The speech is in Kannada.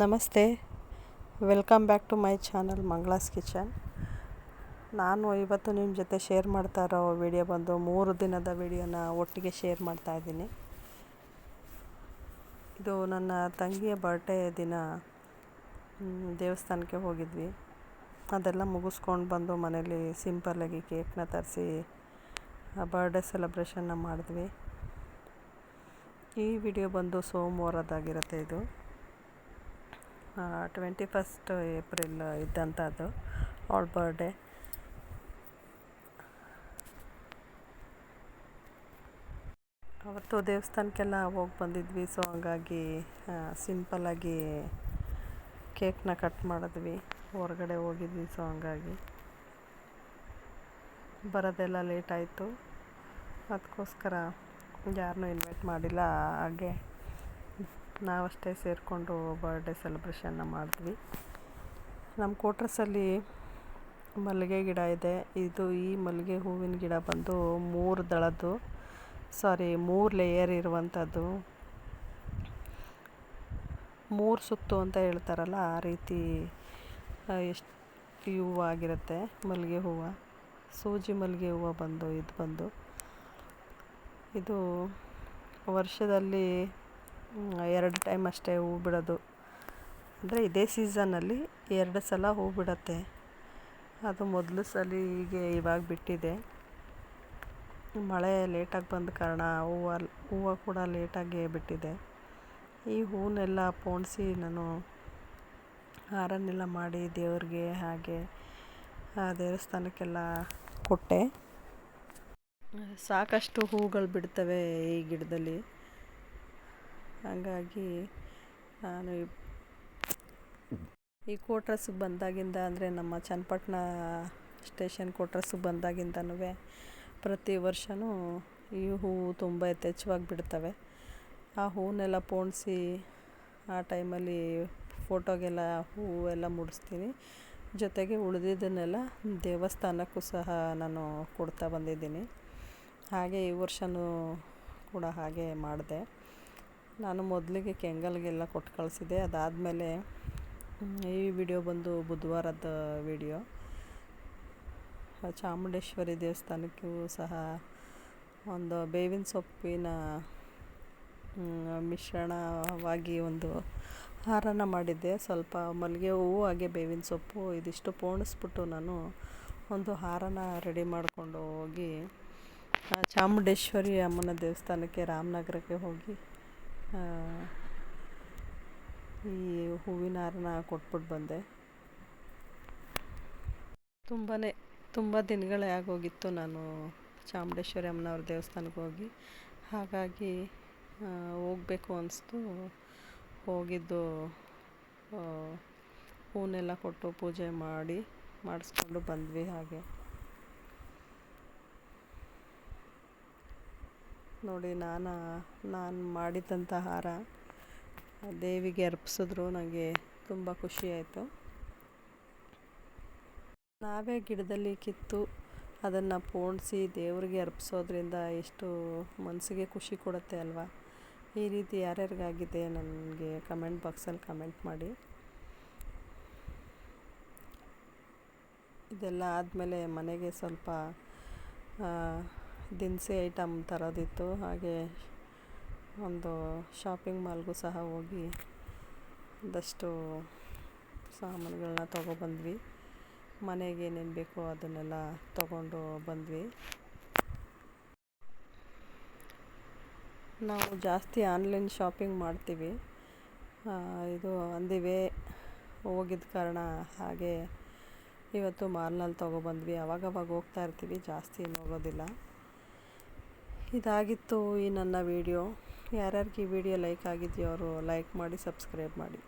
ನಮಸ್ತೆ. Welcome back to my channel Mangala's kitchen. ನಾನು ಇವತ್ತು ನಿಮ್ಮ ಜೊತೆ ಶೇರ್ ಮಾಡ್ತಾ ಇರೋ ವಿಡಿಯೋ ಬಂದು ಮೂರು ದಿನದ ವಿಡಿಯೋನ ಒಟ್ಟಿಗೆ ಶೇರ್ ಮಾಡ್ತಾ ಇದ್ದೀನಿ. ಇದು ನನ್ನ ತಂಗಿಯ ಬರ್ಡೇ ದಿನ ದೇವಸ್ಥಾನಕ್ಕೆ ಹೋಗಿದ್ವಿ. ಅದೆಲ್ಲ ಮುಗಿಸ್ಕೊಂಡು ಬಂದು ಮನೇಲಿ ಸಿಂಪಲ್ಲಾಗಿ ಕೇಕ್ನ ತರಿಸಿ ಬರ್ಡೇ ಸೆಲೆಬ್ರೇಷನ್ನ ಮಾಡಿದ್ವಿ. ಈ ವಿಡಿಯೋ ಬಂದು ಸೋಮವಾರದಾಗಿರುತ್ತೆ ಇದು. ಟ್ವೆಂಟಿ ಫಸ್ಟ್ ಏಪ್ರಿಲ್ ಇದ್ದಂಥದ್ದು ಅವಳ ಬರ್ಡೇ. ಅವತ್ತು ದೇವಸ್ಥಾನಕ್ಕೆಲ್ಲ ಹೋಗಿ ಬಂದಿದ್ವಿ, ಸೊ ಹಂಗಾಗಿ ಸಿಂಪಲ್ಲಾಗಿ ಕೇಕ್ನ ಕಟ್ ಮಾಡಿದ್ವಿ. ಹೊರಗಡೆ ಹೋಗಿದ್ವಿ, ಸೊ ಹಂಗಾಗಿ. ಬರೋದೆಲ್ಲ ಲೇಟ್ ಆಯಿತು. ಅದಕ್ಕೋಸ್ಕರ ಯಾರನ್ನೂ ಇನ್ವೈಟ್ ಮಾಡಿಲ್ಲ, ಹಾಗೆ. ನಾವಷ್ಟೇ ಸೇರಿಕೊಂಡು ಬರ್ಡೇ ಸೆಲೆಬ್ರೇಷನ್ನ ಮಾಡಿದ್ವಿ. ನಮ್ಮ ಕೋಟ್ರಸಲ್ಲಿ ಮಲ್ಲಿಗೆ ಗಿಡ ಇದೆ. ಇದು ಈ ಮಲ್ಲಿಗೆ ಹೂವಿನ ಗಿಡ ಬಂದು ಮೂರು ದಳದ್ದು ಸಾರಿ ಮೂರು ಲೇಯರ್ ಇರುವಂಥದ್ದು ಮೂರು ಸುತ್ತು ಅಂತ ಹೇಳ್ತಾರಲ್ಲ, ಆ ರೀತಿ ಎಷ್ಟು ಹೂವು ಆಗಿರುತ್ತೆ ಮಲ್ಲಿಗೆ ಹೂವು. ಸೂಜಿ ಮಲ್ಲಿಗೆ ಹೂವು ಬಂದು, ಇದು ಬಂದು. ಇದು ವರ್ಷದಲ್ಲಿ ಎರಡು ಟೈಮ್ ಅಷ್ಟೇ ಹೂ ಬಿಡೋದು. ಅಂದರೆ ಇದೇ ಸೀಸನಲ್ಲಿ ಎರಡು ಸಲ ಹೂ ಬಿಡತ್ತೆ. ಅದು ಮೊದಲು ಸಲ ಹೀಗೆ ಇವಾಗ ಬಿಟ್ಟಿದೆ. ಮಳೆ ಲೇಟಾಗಿ ಬಂದ ಕಾರಣ ಹೂವು ಹೂವು ಕೂಡ ಲೇಟಾಗಿ ಬಿಟ್ಟಿದೆ. ಈ ಹೂವನ್ನೆಲ್ಲ ಪೋಣಿಸಿ ನಾನು ಹಾರನ್ನೆಲ್ಲ ಮಾಡಿ ದೇವ್ರಿಗೆ ಹಾಗೆ ದೇವಸ್ಥಾನಕ್ಕೆಲ್ಲ ಕೊಟ್ಟೆ. ಸಾಕಷ್ಟು ಹೂಗಳು ಬಿಡ್ತವೆ ಈ ಗಿಡದಲ್ಲಿ. ಹಾಗಾಗಿ ನಾನು ಈ- ಕೋಟ್ರಸ್ಗೆ ಬಂದಾಗಿಂದ ಅಂದರೆ ನಮ್ಮ ಚನ್ನಪಟ್ಟಣ ಸ್ಟೇಷನ್ ಕೋಟ್ರಸ್ಗೆ ಬಂದಾಗಿಂದನೂ ಪ್ರತಿ ವರ್ಷವೂ ಈ ಹೂವು ತುಂಬ ಯಥೇಚ್ಛವಾಗಿ ಬಿಡ್ತವೆ. ಆ ಹೂವನ್ನೆಲ್ಲ ಪೋಣಿಸಿ ಆ ಟೈಮಲ್ಲಿ ಫೋಟೋಗೆಲ್ಲ ಹೂವೆಲ್ಲ ಮುಡಿಸ್ತೀನಿ. ಜೊತೆಗೆ ಉಳಿದಿದ್ದನ್ನೆಲ್ಲ ದೇವಸ್ಥಾನಕ್ಕೂ ಸಹ ನಾನು ಕೊಡ್ತಾ ಬಂದಿದ್ದೀನಿ. ಹಾಗೆ ಈ ವರ್ಷವೂ ಕೂಡ ಹಾಗೆ ಮಾಡಿದೆ. ನಾನು ಮೊದಲಿಗೆ ಕೆಂಗಲ್ಗೆಲ್ಲ ಕೊಟ್ಟು ಕಳಿಸಿದೆ ಅದಾದಮೇಲೆ ಈ ವಿಡಿಯೋ ಬಂದು ಬುಧವಾರದ ವಿಡಿಯೋ. ಚಾಮುಂಡೇಶ್ವರಿ ದೇವಸ್ಥಾನಕ್ಕೂ ಸಹ ಒಂದು ಬೇವಿನ ಸೊಪ್ಪಿನ ಮಿಶ್ರಣವಾಗಿ ಒಂದು ಹಾರನ ಮಾಡಿದ್ದೆ. ಸ್ವಲ್ಪ ಮಲ್ಲಿಗೆ ಹೂವು, ಹಾಗೆ ಬೇವಿನ ಸೊಪ್ಪು, ಇದಿಷ್ಟು ಪೋಣಿಸ್ಬಿಟ್ಟು ನಾನು ಒಂದು ಹಾರನ ರೆಡಿ ಮಾಡಿಕೊಂಡು ಹೋಗಿ ಚಾಮುಂಡೇಶ್ವರಿ ಅಮ್ಮನ ದೇವಸ್ಥಾನಕ್ಕೆ, ರಾಮನಗರಕ್ಕೆ ಹೋಗಿ ಈ ಹೂವಿನ ಹಾರನ ಕೊಟ್ಬಿಟ್ಟು ಬಂದೆ. ತುಂಬಾ ತುಂಬ ದಿನಗಳೇ ಆಗೋಗಿತ್ತು ನಾನು ಚಾಮುಂಡೇಶ್ವರಿ ಅಮ್ಮನವ್ರ ದೇವಸ್ಥಾನಕ್ಕೆ ಹೋಗಿ. ಹಾಗಾಗಿ ಹೋಗಬೇಕು ಅನಿಸ್ತು. ಹೋಗಿದ್ದು ಹೂನೆಲ್ಲ ಕೊಟ್ಟು ಪೂಜೆ ಮಾಡಿ, ಮಾಡಿಸ್ಕೊಂಡು ಬಂದ್ವಿ ಹಾಗೆ. ನೋಡಿ ನಾನು ನಾನು ಮಾಡಿದಂಥ ಹಾರ ದೇವಿಗೆ ಅರ್ಪಿಸಿದ್ರು ನನಗೆ ತುಂಬ ಖುಷಿ ಆಯಿತು. ನಾವೇ ಗಿಡದಲ್ಲಿ ಕಿತ್ತು ಅದನ್ನು ಪೋಣಿಸಿ ದೇವರಿಗೆ ಅರ್ಪಿಸೋದ್ರಿಂದ ಎಷ್ಟು ಮನಸ್ಸಿಗೆ ಖುಷಿ ಕೊಡುತ್ತೆ ಅಲ್ವಾ? ಈ ರೀತಿ ಯಾರ್ಯಾರಿಗಾಗಿದೆ ನನಗೆ ಕಮೆಂಟ್ ಬಾಕ್ಸಲ್ಲಿ ಕಮೆಂಟ್ ಮಾಡಿ. ಇದೆಲ್ಲ ಆದಮೇಲೆ ಮನೆಗೆ ಸ್ವಲ್ಪ ದಿನಸಿ ಐಟಮ್ ತರೋದಿತ್ತು. ಹಾಗೆ ಒಂದು ಶಾಪಿಂಗ್ ಮಾಲ್ಗೂ ಸಹ ಹೋಗಿ ಒಂದಷ್ಟು ಸಾಮಾನುಗಳನ್ನ ತೊಗೊಬಂದ್ವಿ. ಮನೆಗೆ ಏನೇನು ಬೇಕೋ ಅದನ್ನೆಲ್ಲ ತಗೊಂಡು ಬಂದ್ವಿ. ನಾವು ಜಾಸ್ತಿ ಆನ್ಲೈನ್ ಶಾಪಿಂಗ್ ಮಾಡ್ತೀವಿ. ಇದು ಅಂದಿವೆ ಹೋಗಿದ್ದ ಕಾರಣ ಹಾಗೆ ಇವತ್ತು ಮಾಲ್ನಲ್ಲಿ ತೊಗೊಬಂದ್ವಿ. ಅವಾಗವಾಗ ಹೋಗ್ತಾ ಇರ್ತೀವಿ. ಜಾಸ್ತಿ ಏನು ಹೋಗೋದಿಲ್ಲ ಇದಾಗಿತ್ತು ಈ ನನ್ನ ವಿಡಿಯೋ. ಯಾರ್ಯಾರಿಗೆ ಈ ವಿಡಿಯೋ ಲೈಕ್ ಆಗಿದೆಯೋ ಅವರು ಲೈಕ್ ಮಾಡಿ ಸಬ್ಸ್ಕ್ರೈಬ್ ಮಾಡಿ.